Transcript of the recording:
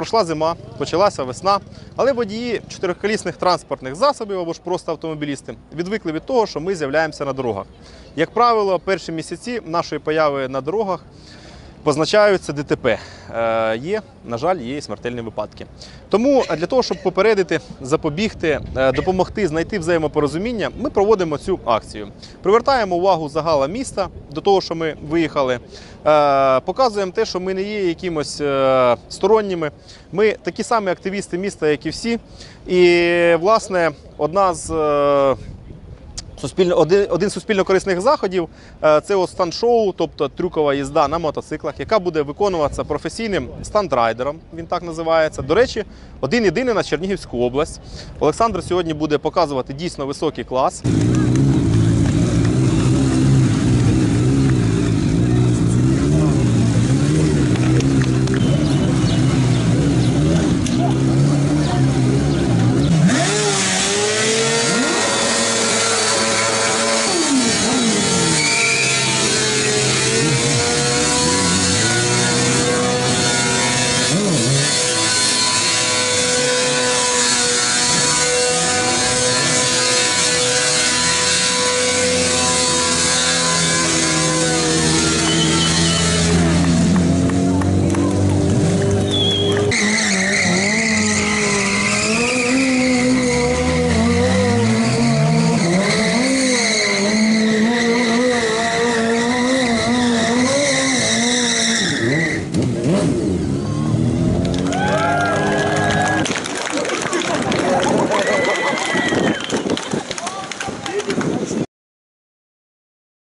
Пройшла зима, почалася весна, але водії чотириколісних транспортних засобів або ж просто автомобілісти відвикли від того, що ми з'являємося на дорогах. Як правило, перші місяці нашої появи на дорогах позначаються ДТП. Е, є, на жаль, є смертельні випадки. Тому е, для того, щоб попередити, запобігти, е, допомогти знайти взаємопорозуміння, ми проводимо цю акцію. Привертаємо увагу загала міста до того, що ми виїхали. Показуємо те, що ми не є якимось сторонніми. Ми такі самі активісти міста, як і всі. І, власне, одна з Суспільно, один, один суспільно-корисних заходів е, це от стан-шоу, тобто трюкова їзда на мотоциклах, яка буде виконуватися професійним стандрайдером, він так називається. До речі, один єдиний на Чернігівську область. Олександр сьогодні буде показувати дійсно високий клас.